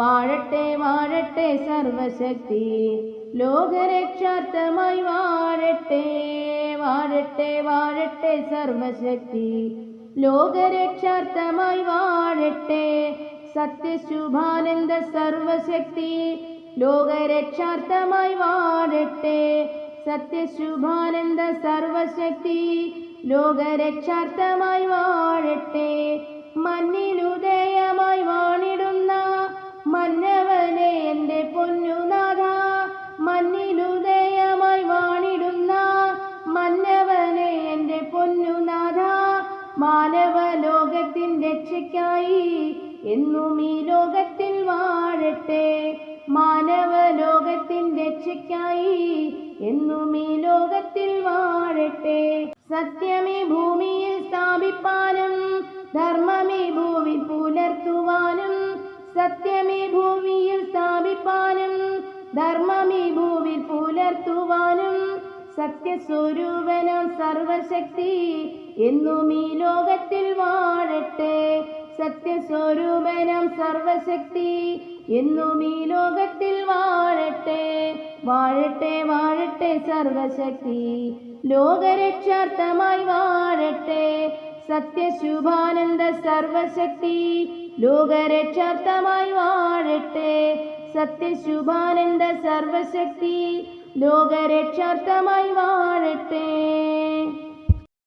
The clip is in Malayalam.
വാഴട്ടെ വാഴട്ടെ സർവശക്തി. ലോകരക്ഷാർത്ഥമായി വാഴട്ടെ വാഴട്ടെ വാഴട്ടെ സർവശക്തി. ലോകരക്ഷാർത്ഥമായി വാഴട്ടെ സത്യശുഭാനന്ദ സർവശക്തി. ലോകരക്ഷാർത്ഥമായി വാഴട്ടെ സത്യശുഭാനന്ദ സർവശക്തി. ലോകരക്ഷാർത്ഥമായി വാഴട്ടെ മണ്ണിലുദയമായി പൊന്നുനാഥ മഞ്ഞിലുദയമായി വാണിടുന്ന മന്നവനെ എന്റെ പൊന്നുനാഥ മാനവ ലോകത്തിൻ രക്ഷയ്ക്കായി എന്നും ഈ ലോകത്തിൽ വാഴട്ടെ. മാനവ ലോകത്തിൻ രക്ഷയ്ക്കായി എന്നും ഈ ലോകത്തിൽ വാഴട്ടെ. സത്യമേ ഭൂമിയിൽ സ്ഥാപിപ്പാനും ധർമ്മമേ ഭൂമി പുലർത്തുവാനും സത്യമേ ഭൂമിയിൽ സ്ഥാപിപ്പാനും ധർമ്മമീ ഭൂവിൽ പുലർത്തുവാനും സത്യസ്വരൂപനം സർവശക്തി എന്നും ഈ ലോകത്തിൽ വാഴട്ടെ. സത്യസ്വരൂപനം സർവശക്തി എന്നും ഈ ലോകത്തിൽ വാഴട്ടെ. വാഴട്ടെ വാഴട്ടെ സർവശക്തി. ലോകരക്ഷാർത്ഥമായി വാഴട്ടെ. സത്യശുഭാനന്ദ സർവശക്തി. ലോകരക്ഷാർത്ഥമായി വാഴട്ടെ. സത്യശുഭാനന്ദ സർവശക്തി ലോകരക്ഷാർത്ഥമായി വാഴട്ടെ.